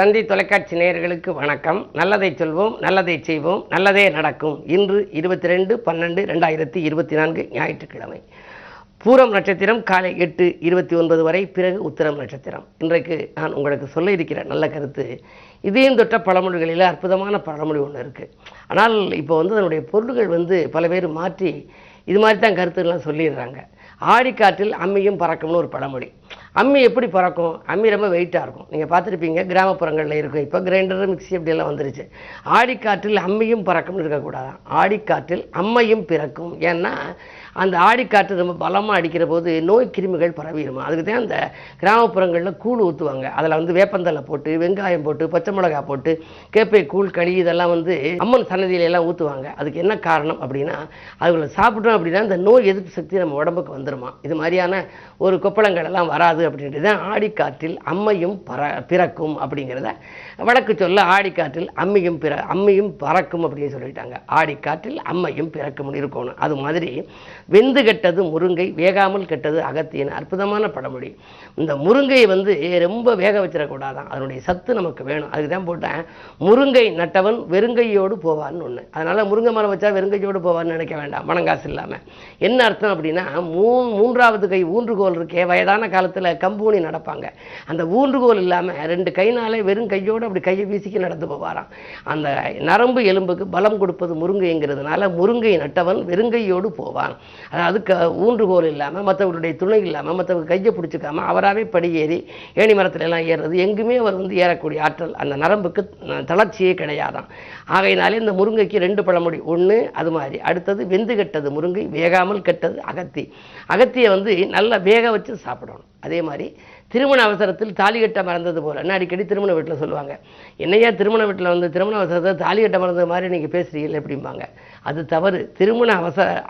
தந்தி தொலைக்காட்சி நேயர்களுக்கு வணக்கம். நல்லதை சொல்வோம் நல்லதை செய்வோம் நல்லதே நடக்கும். இன்று இருபத்தி ரெண்டு பன்னெண்டு ரெண்டாயிரத்தி இருபத்தி நான்கு ஞாயிற்றுக்கிழமை. பூரம் நட்சத்திரம் காலை எட்டு இருபத்தி ஒன்பது வரை பிறகு உத்தரம் நட்சத்திரம். இன்றைக்கு நான் உங்களுக்கு சொல்ல இருக்கிற நல்ல கருத்து இதயம் தொட்ட பழமொழிகளில் அற்புதமான பழமொழி ஒன்று இருக்குது ஆனால் இப்போ வந்து அதனுடைய பொருள்கள் வந்து பல பேர் மாற்றி இது மாதிரி தான் கருத்துலாம் சொல்லிடுறாங்க. ஆடிக்காற்றில் அம்மியும் பறக்கும்னு ஒரு பழமொழி. அம்மி எப்படி பறக்கும்? அம்மி ரொம்ப வெயிட்டாக இருக்கும். நீங்கள் பார்த்துருப்பீங்க கிராமப்புறங்களில் இருக்கும் இப்போ கிரைண்டர் மிக்ஸி அப்படியெல்லாம் வந்துருச்சு. ஆடிக்காற்றில் அம்மியும் பறக்கும்னு இருக்கக்கூடாது ஆடிக்காற்றில் அம்மையும் பிறக்கும். ஏன்னா அந்த ஆடிக்காற்று ரொம்ப பலமாக அடிக்கிற போது நோய் கிருமிகள் பரவிடுமா? அதுக்கு தான் அந்த கிராமப்புறங்களில் கூழ் ஊற்றுவாங்க அதில் வந்து வேப்பந்தலை போட்டு வெங்காயம் போட்டு பச்சை மிளகாய் போட்டு கேப்பை கூழ் களி இதெல்லாம் வந்து அம்மன் சன்னதியிலெல்லாம் ஊற்றுவாங்க அதுக்கு என்ன காரணம் அப்படின்னா அதுகளை சாப்பிட்டோம் அப்படின்னா இந்த நோய் எதிர்ப்பு சக்தி நம்ம உடம்புக்கு வந்துடுமா இது மாதிரியான ஒரு கொப்பளங்கள் எல்லாம் வராது அப்படின்ட்டு தான் ஆடிக்காற்றில் அம்மையும் பற பிறக்கும் அப்படிங்கிறத வழக்கு சொல்ல ஆடிக்காற்றில் அம்மையும் பிற அம்மையும் பறக்கும் அப்படின்னு சொல்லிட்டாங்க. ஆடிக்காற்றில் அம்மையும் பிறக்கும் இருக்கணும். அது மாதிரி வெந்து கெட்டது முருங்கை வேகாமல் கெட்டது அகத்தியன். அற்புதமான பழமொழி. இந்த முருங்கையை வந்து ரொம்ப வேக வச்சிடக்கூடாதான். அதனுடைய சத்து நமக்கு வேணும். அதுக்கு தான் போட்டேன். முருங்கை நட்டவன் வெறுங்கையோடு போவான்னு ஒன்று அதனால் முருங்கை மரம் வச்சா வெறுங்கையோடு போவான்னு நினைக்க வேண்டாம். மனங்காசு இல்லாமல் என்ன அர்த்தம் அப்படின்னா மூ மூன்றாவது கை ஊன்றுகோல் இருக்கே வயதான காலத்தில் கம்பூனி நடப்பாங்க. அந்த ஊன்றுகோல் இல்லாமல் ரெண்டு கைனாலே வெறும் கையோடு அப்படி கையை வீசிக்கி நடந்து போவாராம். அந்த நரம்பு எலும்புக்கு பலம் கொடுப்பது முருங்கைங்கிறதுனால முருங்கை நட்டவன் வெறுங்கையோடு போவான். அதாவது க ஊன்றுகோல் இல்லாமல் மற்றவர்களுடைய துணை இல்லாமல் மற்றவங்க கையை பிடிச்சிக்காம அவராகவே படியேறி ஏணி மரத்துல எல்லாம் ஏறுறது எங்குமே அவர் வந்து ஏறக்கூடிய ஆற்றல் அந்த நரம்புக்கு தளர்ச்சியே கிடையாதாம். ஆகையினாலே இந்த முருங்கைக்கு ரெண்டு பழமொழி ஒன்று அது மாதிரி. அடுத்தது வெந்து கெட்டது முருங்கை வேகாமல் கெட்டது அகத்தி. அகத்தியை வந்து நல்லா வேக வச்சு சாப்பிடணும். அதே மாதிரி திருமண அவசரத்தில் தாலி கட்ட மறந்தது போல. என்ன அடிக்கடி திருமண வீட்டில் சொல்லுவாங்க? என்னையா திருமண வீட்டில் வந்து திருமண அவசரத்தில் தாலி கட்ட மறந்தது மாதிரி நீங்கள் பேசுகிறீங்க அப்படிம்பாங்க. அது தவறு. திருமண அவசர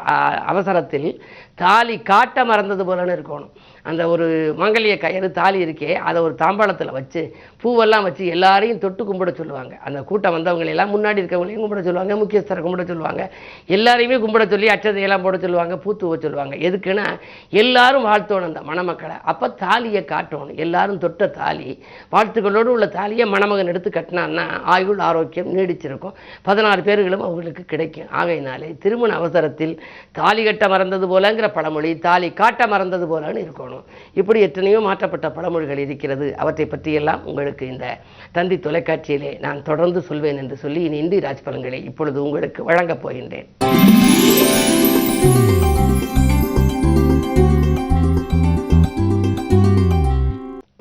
அவசரத்தில் தாலி காட்ட மறந்தது போலன்னு இருக்கணும். அந்த ஒரு மங்கலிய கயிறு தாலி இருக்கே அதை ஒரு தாம்பாளத்தில் வச்சு பூவெல்லாம் வச்சு எல்லாரையும் தொட்டு கும்பிட சொல்லுவாங்க. அந்த கூட்டம் வந்தவங்களெல்லாம் முன்னாடி இருக்கவங்களையும் கும்பிட சொல்லுவாங்க முக்கியஸ்தரை கும்பிட சொல்லுவாங்க. எல்லாரையுமே கும்பிட சொல்லி அச்சதையெல்லாம் போட சொல்லுவாங்க பூத்துவ சொல்லுவாங்க. எதுக்குன்னா எல்லாரும் வாழ்த்தோணும் அந்த மணமக்களை. அப்போ தாலியை காட்டணும். எல்லாரும் தொட்ட தாலி வாழ்த்துக்களோடு உள்ள தாலியை மணமகன் எடுத்து கட்டினான்னா ஆயுள் ஆரோக்கியம் நீடிச்சிருக்கும். பதினாறு பேர்களும் அவங்களுக்கு கிடைக்கும். ஆகையினாலே திருமண அவசரத்தில் தாலி கட்ட மறந்தது போலங்கிற பழமொழி தாலி காட்ட மறந்தது போலன்னு இருக்கணும். இப்படி எத்தனையோ மாற்றப்பட்ட பழமொழிகள் இருக்கிறது. அவற்றை பற்றியெல்லாம் உங்களுக்கு இந்த தந்தி தொலைக்காட்சியிலே நான் தொடர்ந்து சொல்வேன் என்று சொல்லி இனி இந்தி ராஜ் பலன்களை இப்பொழுது உங்களுக்கு வழங்கப் போகின்றேன்.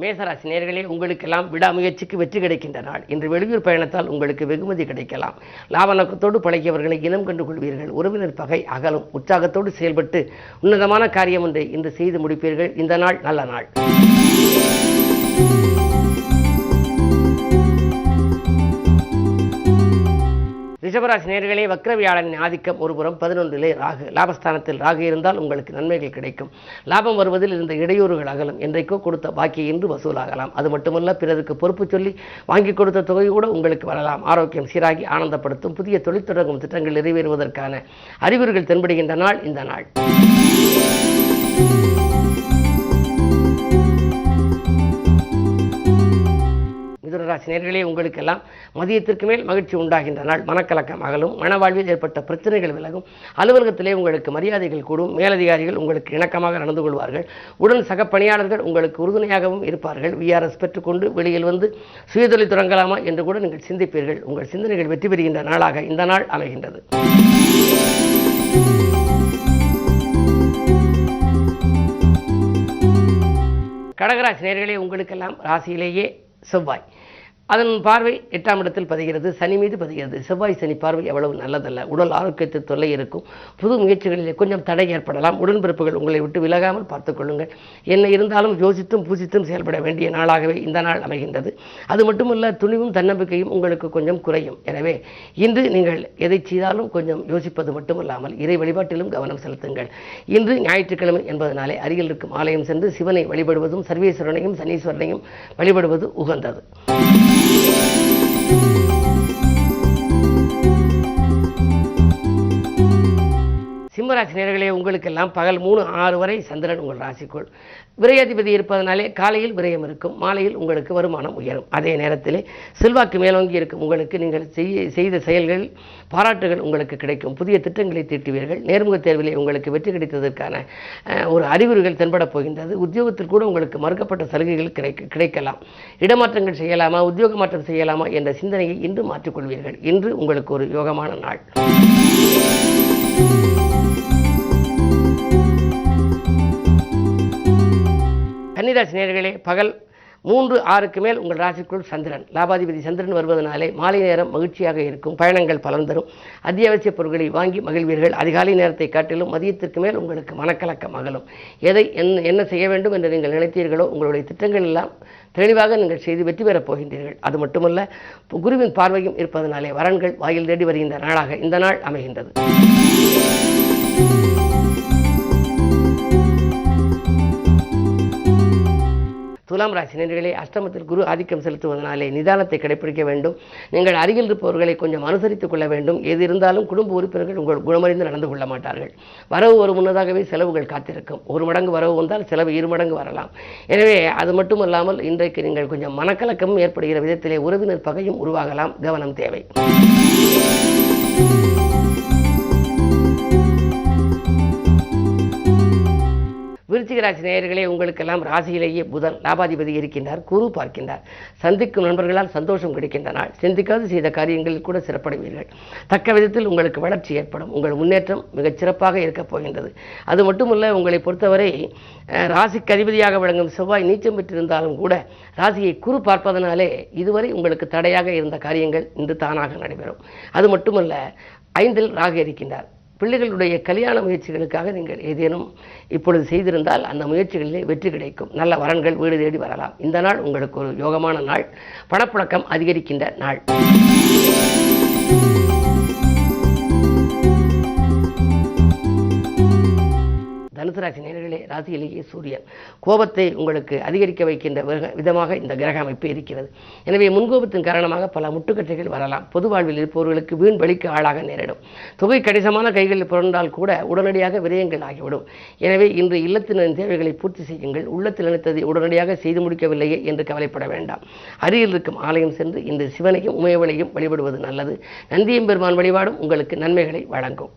மேசராசி நேர்களே உங்களுக்கெல்லாம் விடாமுயற்சிக்கு வெற்றி கிடைக்கின்ற நாள். இன்று வெளியூர் பயணத்தால் உங்களுக்கு வெகுமதி கிடைக்கலாம். லாப நோக்கத்தோடு பழகியவர்களை இனம் கண்டு கொள்வீர்கள். உறவினர் பகை அகலும். உற்சாகத்தோடு செயல்பட்டு உன்னதமான காரியம் ஒன்றை இன்று செய்து முடிப்பீர்கள். இந்த நாள் நல்ல நாள். ரிஷபராசி நேர்களே வக்ரவியாளனின் ஆதிக்கம் ஒருபுறம் பதினொன்றிலே ராகு. லாபஸ்தானத்தில் ராகு இருந்தால் உங்களுக்கு நன்மைகள் கிடைக்கும். லாபம் வருவதில் இருந்த இடையூறுகள் அகலும். என்றைக்கோ கொடுத்த பாக்கி இன்று வசூலாகலாம். அது மட்டுமல்ல பிறருக்கு பொறுப்பு சொல்லி வாங்கி கொடுத்த தொகை கூட உங்களுக்கு வரலாம். ஆரோக்கியம் சீராகி ஆனந்தப்படுத்தும். புதிய தொழில் தொடங்கும் திட்டங்கள் நிறைவேறுவதற்கான அறிகுறிகள் தென்படுகின்ற நாள் இந்த நாள். மிதுனராசி நேர்களே உங்களுக்கெல்லாம் மதியத்திற்கு மேல் மகிழ்ச்சி உண்டாகின்ற நாள். மனக்கலக்கம் அகலும் மனவாழ்வில் ஏற்பட்ட பிரச்சனைகள் விலகும். அலுவலகத்திலே உங்களுக்கு மரியாதைகள் கூடும். மேலதிகாரிகள் உங்களுக்கு இணக்கமாக நடந்து கொள்வார்கள். உடன் சக பணியாளர்கள் உங்களுக்கு உறுதுணையாகவும் இருப்பார்கள். விஆர்எஸ் பெற்றுக்கொண்டு வெளியில் வந்து சுயதொழில் தொடங்கலாமா என்று கூட நீங்கள் சிந்திப்பீர்கள். உங்கள் சிந்தனைகள் வெற்றி பெறுகின்ற நாளாக இந்த நாள் அமைகின்றது. கடகராசி நேர்களே உங்களுக்கெல்லாம் ராசியிலேயே செவ்வாய். அதன் பார்வை எட்டாம் இடத்தில் பதிகிறது சனி மீது பதிகிறது. செவ்வாய் சனி பார்வை எவ்வளவு நல்லதல்ல. உடல் ஆரோக்கியத்தில் தொல்லை இருக்கும். புது முயற்சிகளில் கொஞ்சம் தடை ஏற்படலாம். உடன்பிறப்புகள் உங்களை விட்டு விலகாமல் பார்த்துக்கொள்ளுங்கள் என்ன இருந்தாலும் யோசித்தும் பூசித்தும் செயல்பட வேண்டிய நாளாகவே இந்த நாள் அமைகின்றது. அது மட்டுமல்ல துணிவும் தன்னம்பிக்கையும் உங்களுக்கு கொஞ்சம் குறையும். எனவே இன்று நீங்கள் எதை செய்தாலும் கொஞ்சம் யோசிப்பது மட்டுமல்லாமல் இறை வழிபாட்டிலும் கவனம் செலுத்துங்கள். இன்று ஞாயிற்றுக்கிழமை என்பதனாலே அருகில் இருக்கும் ஆலயம் சென்று சிவனை வழிபடுவதும் சர்வேஸ்வரனையும் சனீஸ்வரனையும் வழிபடுவது உகந்தது. கும்பராசி நேர்களே உங்களுக்கெல்லாம் பகல் மூணு ஆறு வரை சந்திரன் உங்கள் ராசிக்குள். விரையாதிபதி இருப்பதனாலே காலையில் விரயம் இருக்கும் மாலையில் உங்களுக்கு வருமானம் உயரும். அதே நேரத்தில் செல்வாக்கு மேலோங்கி இருக்கும். உங்களுக்கு நீங்கள் செய்ய செய்த செயல்கள் பாராட்டுகள் உங்களுக்கு கிடைக்கும். புதிய திட்டங்களை தீட்டுவீர்கள். நேர்முக தேர்விலே உங்களுக்கு வெற்றி கிடைத்ததற்கான ஒரு அறிகுறிகள் தென்படப் போகின்றது. உத்தியோகத்தில் கூட உங்களுக்கு மறுக்கப்பட்ட சலுகைகள் கிடைக்க கிடைக்கலாம். இடமாற்றங்கள் செய்யலாமா உத்தியோக மாற்றம் செய்யலாமா என்ற சிந்தனையை இன்று மாற்றிக்கொள்வீர்கள். இன்று உங்களுக்கு ஒரு யோகமான நாள். கன்னிராசி நேர்களே பகல் மூன்று ஆறுக்கு மேல் உங்கள் ராசிக்குள் சந்திரன். லாபாதிபதி சந்திரன் வருவதனாலே மாலை நேரம் மகிழ்ச்சியாக இருக்கும். பயணங்கள் பலன் தரும். அத்தியாவசிய பொருட்களை வாங்கி மகிழ்வீர்கள். அதிகாலை நேரத்தை காட்டிலும் மதியத்திற்கு மேல் உங்களுக்கு மனக்கலக்கம் அகலும். எதை என்ன என்ன செய்ய வேண்டும் என்று நீங்கள் நினைத்தீர்களோ உங்களுடைய திட்டங்கள் எல்லாம் தெளிவாக நீங்கள் செய்து வெற்றி பெறப் போகின்றீர்கள். அது மட்டுமல்ல குருவின் பார்வையும் இருப்பதனாலே வரன்கள் வாயில் தேடி வருகின்ற நாளாக இந்த நாள் அமைகின்றது. துலாம் ராசி நேர்களே அஷ்டமத்தில் குரு ஆதிக்கம் செலுத்துவதனாலே நிதானத்தை கடைபிடிக்க வேண்டும். நீங்கள் அருகில் இருப்பவர்களை கொஞ்சம் அனுசரித்துக் கொள்ள வேண்டும். எது இருந்தாலும் குடும்ப உறுப்பினர்கள் உங்கள் குணமறிந்து நடந்து கொள்ள மாட்டார்கள். வரவு ஒரு முன்னதாகவே செலவுகள் காத்திருக்கும். ஒரு மடங்கு வரவு வந்தால் செலவு இரு மடங்கு வரலாம். எனவே அது மட்டுமல்லாமல் இன்றைக்கு நீங்கள் கொஞ்சம் மனக்கலக்கமும் ஏற்படுகிற விதத்திலே உறவினர் பகையும் உருவாகலாம். கவனம் தேவை. விருச்சிகராசி நேயர்களே உங்களுக்கெல்லாம் ராசியிலேயே புதன் லாபாதிபதி இருக்கின்றார் குரு பார்க்கின்றார். சந்திக்கும் நண்பர்களால் சந்தோஷம் கிடைக்கின்ற நாள். சிந்திக்காது செய்த காரியங்களில் கூட சிறப்படைவீர்கள். தக்க விதத்தில் உங்களுக்கு வளர்ச்சி ஏற்படும். உங்கள் முன்னேற்றம் மிகச் சிறப்பாக இருக்கப் போகின்றது. அது மட்டுமல்ல உங்களை பொறுத்தவரை ராசிக்கு அதிபதியாக விளங்கும் செவ்வாய் நீச்சம் பெற்றிருந்தாலும் கூட ராசியை குரு பார்ப்பதனாலே இதுவரை உங்களுக்கு தடையாக இருந்த காரியங்கள் இன்று தானாக நடைபெறும். அது மட்டுமல்ல ஐந்தில் ராகு இருக்கின்றார். பிள்ளைகளுடைய கல்யாண முயற்சிகளுக்காக நீங்கள் ஏதேனும் இப்பொழுது செய்திருந்தால் அந்த முயற்சிகளிலே வெற்றி கிடைக்கும். நல்ல வரன்கள் வீடு தேடி வரலாம். இந்த நாள் உங்களுக்கு ஒரு யோகமான நாள். பணப்புழக்கம் அதிகரிக்கின்ற நாள். தனுசு ராசி நேர்களே ராசியிலேயே சூரியன். கோபத்தை உங்களுக்கு அதிகரிக்க வைக்கின்ற விதமாக இந்த கிரக அமைப்பு இருக்கிறது. எனவே முன்கோபத்தின் காரணமாக பல முட்டுக்கட்டைகள் வரலாம். பொது வாழ்வில் இருப்பவர்களுக்கு வீண் வழிக்கு ஆளாக நேரிடும். தொகை கணிசமான கைகளில் புரண்டால் கூட உடனடியாக விரயங்கள் ஆகிவிடும். எனவே இன்று இல்லத்தினரின் தேவைகளை பூர்த்தி செய்யுங்கள். உள்ளத்தில் நினைத்ததை உடனடியாக செய்து முடிக்கவில்லையே என்று கவலைப்பட வேண்டாம். அருகில் இருக்கும் ஆலயம் சென்று இந்த சிவனையும் உமையவளையும் வழிபடுவது நல்லது. நந்தியம் பெருமான் வழிபாடும் உங்களுக்கு நன்மைகளை வழங்கும்.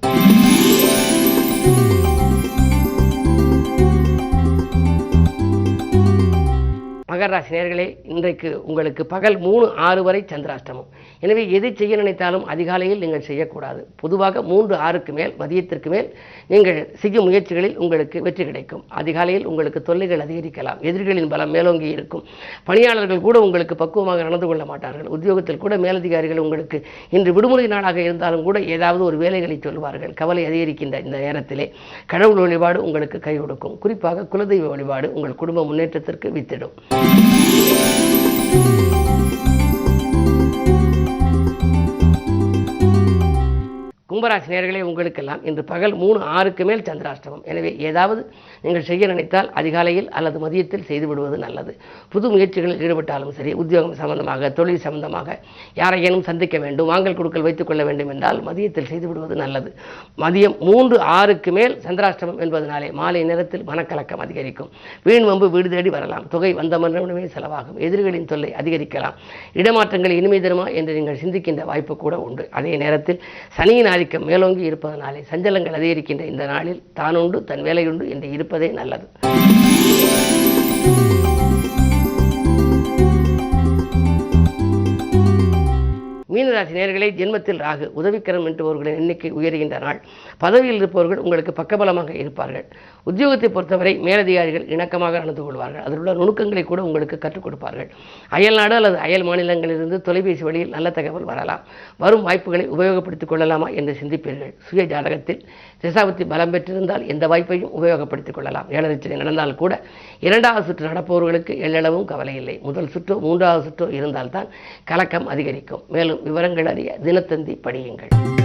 மகராசி நேர்களே இன்றைக்கு உங்களுக்கு பகல் மூணு ஆறு வரை சந்திராஷ்டமம். எனவே எதை செய்ய நினைத்தாலும் அதிகாலையில் நீங்கள் செய்யக்கூடாது. பொதுவாக மூன்று ஆறுக்கு மேல் மதியத்திற்கு மேல் நீங்கள் செய்யும் முயற்சிகளில் உங்களுக்கு வெற்றி கிடைக்கும். அதிகாலையில் உங்களுக்கு தொல்லைகள் அதிகரிக்கலாம். எதிரிகளின் பலம் மேலோங்கி இருக்கும். பணியாளர்கள் கூட உங்களுக்கு பக்குவமாக நடந்து கொள்ள மாட்டார்கள். உத்தியோகத்தில் கூட மேலதிகாரிகள் உங்களுக்கு இன்று விடுமுறை நாளாக இருந்தாலும் கூட ஏதாவது ஒரு வேலைகளை சொல்வார்கள் கவலை அதிகரிக்கின்ற இந்த நேரத்திலே கடவுள் வழிபாடு உங்களுக்கு கை கொடுக்கும். குறிப்பாக குலதெய்வ வழிபாடு உங்கள் குடும்ப முன்னேற்றத்திற்கு வித்திடும். கும்பராசி நேர்களே உங்களுக்கெல்லாம் இன்று பகல் மூணு ஆறுக்கு மேல் சந்திராஷ்டமம். எனவே ஏதாவது நீங்கள் செய்ய நினைத்தால் அதிகாலையில் அல்லது மதியத்தில் செய்துவிடுவது நல்லது. புது முயற்சிகளில் ஈடுபட்டாலும் சரி உத்தியோகம் சம்பந்தமாக தொழில் சம்பந்தமாக யாரையேனும் சந்திக்க வேண்டும் வாங்கல் கொடுக்கல் வைத்துக் கொள்ள வேண்டும் என்றால் மதியத்தில் செய்துவிடுவது நல்லது. மதியம் மூன்று ஆறுக்கு மேல் சந்திராஷ்டமம் என்பதனாலே மாலை நேரத்தில் மனக்கலக்கம் அதிகரிக்கும். வீண் வம்பு வீடு தேடி வரலாம். தொகை வந்த மன்றமே செலவாகும். எதிரிகளின் தொல்லை அதிகரிக்கலாம். இடமாற்றங்கள் இனிமை தருமா என்று நீங்கள் சிந்திக்கின்ற வாய்ப்பு கூட உண்டு. அதே நேரத்தில் சனியின் ஆதிக்கம் மேலோங்கி இருப்பதனாலே சஞ்சலங்கள் அதிகரிக்கின்ற இந்த நாளில் தானுண்டு தன் வேலையுண்டு என்று இருப்பதே நல்லது. மீனராசி நேர்களே ஜென்மத்தில் ராகு உதவிக்கரம் என்பவர்களின் எண்ணிக்கை உயர்கின்ற நாள். பதவியில் இருப்பவர்கள் உங்களுக்கு பக்கபலமாக இருப்பார்கள். உத்தியோகத்தை பொறுத்தவரை மேலதிகாரிகள் இணக்கமாக நடந்து கொள்வார்கள். அதில் உள்ள நுணுக்கங்களை கூட உங்களுக்கு கற்றுக் கொடுப்பார்கள். அயல்நாடு அல்லது அயல் மாநிலங்களிலிருந்து தொலைபேசி வழியில் நல்ல தகவல் வரலாம். வரும் வாய்ப்புகளை உபயோகப்படுத்திக் கொள்ளலாமா என்று சிந்திப்பீர்கள். சுய ஜாதகத்தில் திசாபத்தி பலம் பெற்றிருந்தால் எந்த வாய்ப்பையும் உபயோகப்படுத்திக் கொள்ளலாம். ஏழரை நடந்தால் கூட இரண்டாவது சுற்று நடப்பவர்களுக்கு எள்ளளவும் கவலை இல்லை. முதல் சுற்றோ மூன்றாவது சுற்றோ இருந்தால்தான் கலக்கம் அதிகரிக்கும். மேலும் விவரங்கள் அறிய தினத்தந்தி படியுங்கள்.